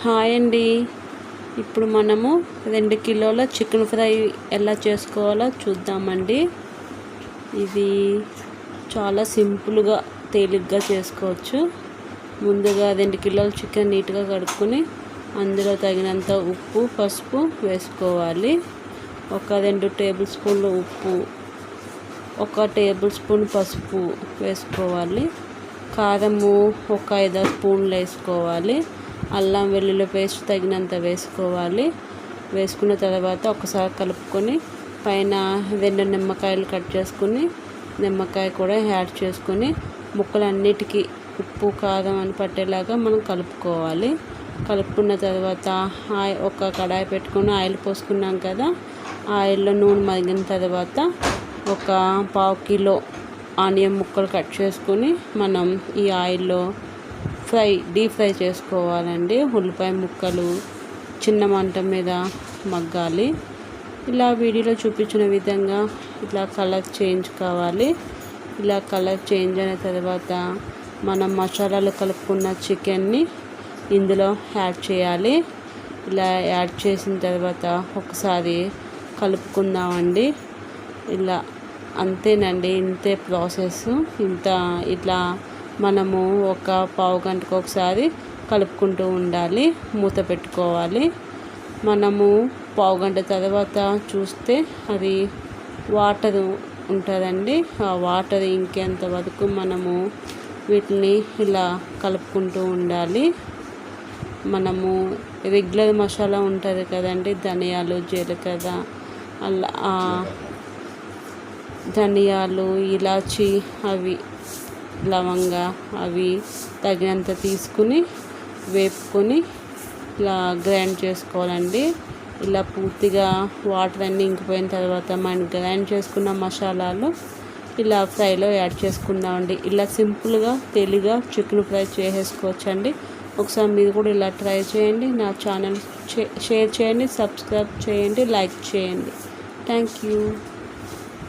Hi అండి. ఇప్పుడు మనము రెండు కిలోల చికెన్ ఫ్రై ఎలా చేసుకోవాలో చూద్దామండి. ఇది చాలా సింపుల్గా తేలిగ్గా చేసుకోవచ్చు. ముందుగా రెండు కిలోల చికెన్ నీట్గా కడుక్కొని అందులో తగినంత ఉప్పు పసుపు వేసుకోవాలి. ఒక రెండు టేబుల్ స్పూన్లు ఉప్పు ఒక టేబుల్ స్పూన్ పసుపు వేసుకోవాలి. కారము ఒక ఐదు స్పూన్లు వేసుకోవాలి. అల్లం వెల్లుల్లి పేస్ట్ తగినంత వేసుకోవాలి. వేసుకున్న తర్వాత ఒకసారి కలుపుకొని పైన రెండు నిమ్మకాయలు కట్ చేసుకుని నిమ్మకాయ కూడా యాడ్ చేసుకొని ముక్కలన్నిటికీ ఉప్పు కారం అని పట్టేలాగా మనం కలుపుకోవాలి. కలుపుకున్న తర్వాత ఆయి ఒక కడాయి పెట్టుకొని ఆయిల్ పోసుకున్నాం కదా ఆయిల్లో నూనె మరిగిన తర్వాత ఒక పావు కిలో ఆనియన్ ముక్కలు కట్ చేసుకొని మనం ఈ ఆయిల్లో ఫ్రై డీప్ ఫ్రై చేసుకోవాలండి. ఉల్లిపాయ ముక్కలు చిన్న మంట మీద మగ్గాలి. ఇలా వీడియోలో చూపించిన విధంగా ఇట్లా కలర్ చేంజ్ కావాలి. ఇలా కలర్ చేంజ్ అయిన తర్వాత మనం మసాలాలు కలుపుకున్న చికెన్ని ఇందులో యాడ్ చేయాలి. ఇలా యాడ్ చేసిన తర్వాత ఒకసారి కలుపుకుందామండి. ఇలా అంతేనండి ఇంతే ప్రాసెస్. ఇంత ఇట్లా మనము ఒక పావు గంటకు ఒకసారి కలుపుకుంటూ ఉండాలి మూత పెట్టుకోవాలి. మనము పావు గంట తర్వాత చూస్తే అది వాటర్ ఉంటుందండి. ఆ వాటర్ ఇంకేంత వరకు మనము వీటిని ఇలా కలుపుకుంటూ ఉండాలి. మనము రెగ్యులర్ మసాలా ఉంటుంది కదండి ధనియాలు జీలకర్ర అలా ధనియాలు ఇలాచి అవి లవంగ అవి తగినంత తీసుకుని వేపుకొని ఇలా గ్రైండ్ చేసుకోవాలండి. ఇలా పూర్తిగా వాటర్ అన్నీ ఇంకిపోయిన తర్వాత మనం గ్రైండ్ చేసుకున్న మసాలాలు ఇలా ఫ్రైలో యాడ్ చేసుకుందామండి. ఇలా సింపుల్గా తెలిగా చికెన్ ఫ్రై చేసేసుకోవచ్చండి. ఒకసారి మీరు కూడా ఇలా ట్రై చేయండి. నా ఛానల్ షేర్ చేయండి సబ్స్క్రైబ్ చేయండి లైక్ చేయండి. Thank you.